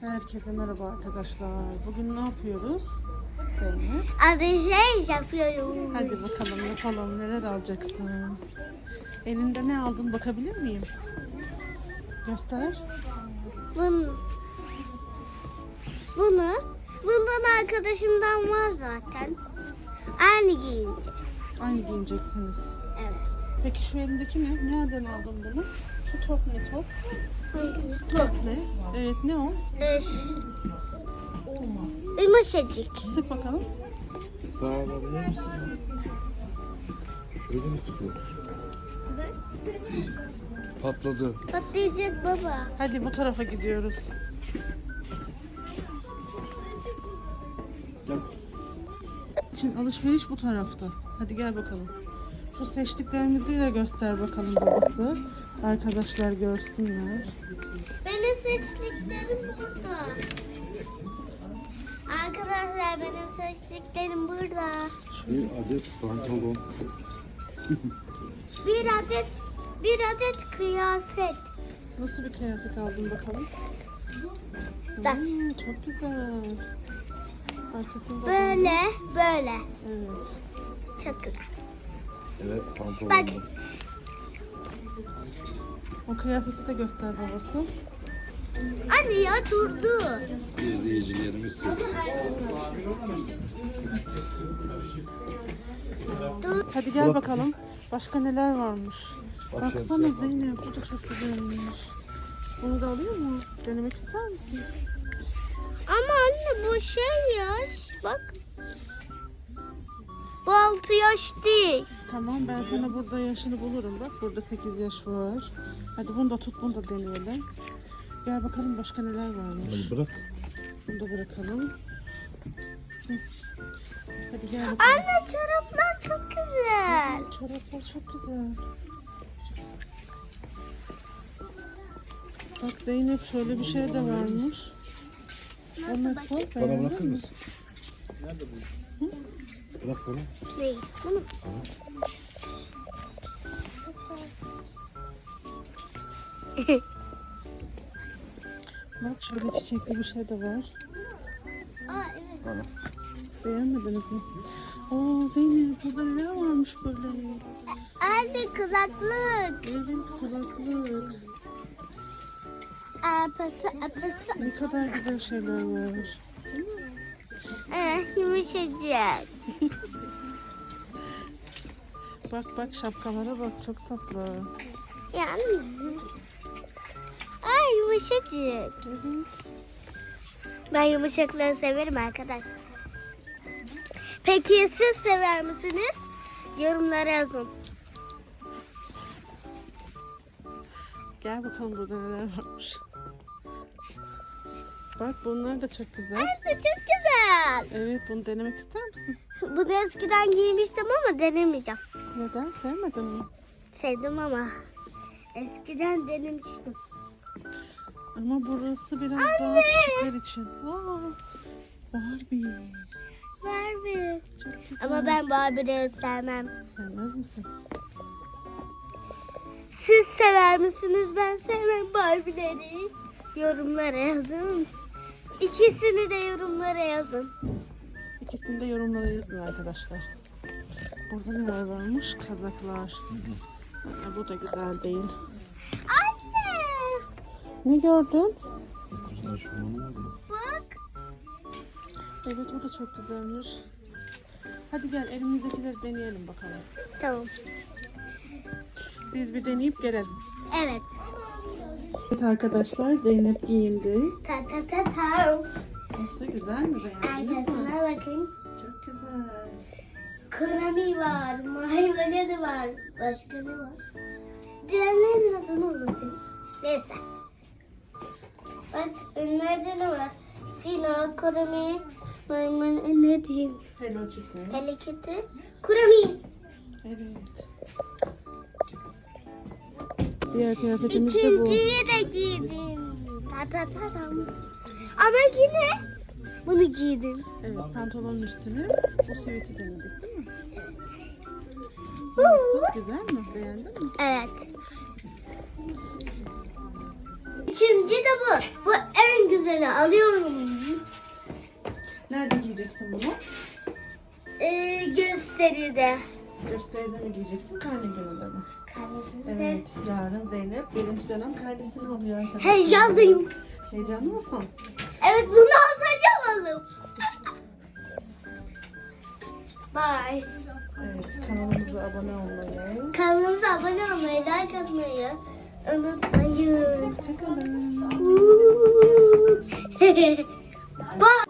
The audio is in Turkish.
Herkese merhaba arkadaşlar. Bugün ne yapıyoruz? Zeynep. Alışveriş yapıyorum. Hadi bakalım yapalım. Neler alacaksın? Elinde ne aldın bakabilir miyim? Göster. Bunu. Bunu. Bundan arkadaşımdan var zaten. Aynı giyince. Aynı giyineceksiniz. Evet. Peki şu elindeki ne? Nereden aldın bunu? Şu top ne top? Top ne? Evet ne o? Eş. Yumuşacık. Sık bakalım. Bağlanabilir misin? Şöyle mi sıkıyoruz? Patladı. Patlayacak baba. Hadi bu tarafa gidiyoruz. Gel. Şimdi alışveriş bu tarafta. Hadi gel bakalım. Şu seçtiklerimizi de göster bakalım babası. Arkadaşlar görsünler. Benim seçtiklerim burada. Arkadaşlar benim seçtiklerim burada. Bir adet pantolon. Bir adet bir adet kıyafet. Nasıl bir kıyafet aldın bakalım? Bak. Hmm, çok güzel. Arkasında da- Böyle böyle. Evet. Çok güzel. Evet pantolon. Bak. O kıyafeti de göster babası. Anne ya durdu. İzleyicilerimiz seçsin. Hadi gel bakalım. Başka neler varmış. Başka Baksana şey Zeynep bu da çok güzelmiş. Bunu da alıyor mu? Denemek ister misin? Ama anne bu şey yaş. Bak. Bu altı yaş değil. Tamam ben sana burada yaşını bulurum. Bak burada 8 yaş var. Hadi bunu da tut bunu da deneyelim. Gel bakalım başka neler varmış. Hadi bırak. Bunu da bırakalım. Hı. Hadi gel bakalım. Anne çoraplar çok güzel. Çoraplar çok güzel. Bak Zeynep şöyle bir şey de varmış. O nasıl? Bana bırakır mısın? Bırak bana. Ne? Bunu. Bak şöyle çiçekli bir şey de var. Aa evet. Bana. Beğenmediniz mi? Oo Zeynep burada neler varmış böyle? Anne kulaklık. Evet kulaklık. Apası apası. Ne kadar güzel şeyler var. Eh, yumuşacık. Bak bak şapkalara bak çok tatlı. Yani. Ay yumuşacık. Ben yumuşakları severim arkadaşlar. Peki siz sever misiniz? Yorumlara yazın. Gel bakalım burada neler varmış. Bak bunlar da çok güzel. Anne çok güzel. Evet bunu denemek ister misin? Bunu eskiden giymiştim ama denemeyeceğim. Neden? Sevmedin mi? Sevdim ama. Eskiden denemiştim. Ama burası biraz daha küçükler için. Aa, Barbie. Barbie. Çok güzel. Ama ben Barbie'leri sevmem. Sevmez misin? Siz sever misiniz? Ben sevmem Barbie'leri. Yorumlara yazın. İkisini de yorumlara yazın. İkisini de yorumlara yazın arkadaşlar. Burada neler varmış? Kazaklar. Aa, bu da güzel değil. Anne! Ne gördün? Bak. Evet o da çok güzelmiş. Hadi gel elimizdekileri deneyelim bakalım. Tamam. Biz bir deneyip gelelim. Evet. Evet arkadaşlar Zeynep giyindi. Ta ta ta ta. Nasıl güzel mi beğendiniz mi? Arkasına bakın. Çok güzel. Konami var, Mayvele var. Başka ne var? Diğerlerinin adını unuttum. Neyse. Bak önlerde ne var? Sina, Konami, Maymun, ne diyeyim? Hello Kitty. Hello Kitty, Konami. Evet. Diğer kıyafetimiz de bu. İkinciyi de giydim. Ta ta ta tam. Ama yine bunu giydim. Evet pantolonun üstüne bu siviti denedik? Nasıl? Güzel mi? Beğendin mi? Evet. Üçüncü de bu. Bu en güzeli. Alıyorum. Nerede giyeceksin bunu? Ee, gösteride. Gösteride mi giyeceksin? Karne gününde mi? Kalbimde. Evet. Yarın Zeynep birinci dönem karnesini alıyor arkadaşlar. Heyecanlıyım. Heyecanlı mısın? Evet bunu atacağım oğlum. Bye. Evet. Kanalımıza abone olmayı. Kanalımıza abone olmayı, like atmayı unutmayın. Hoşçakalın. Bye.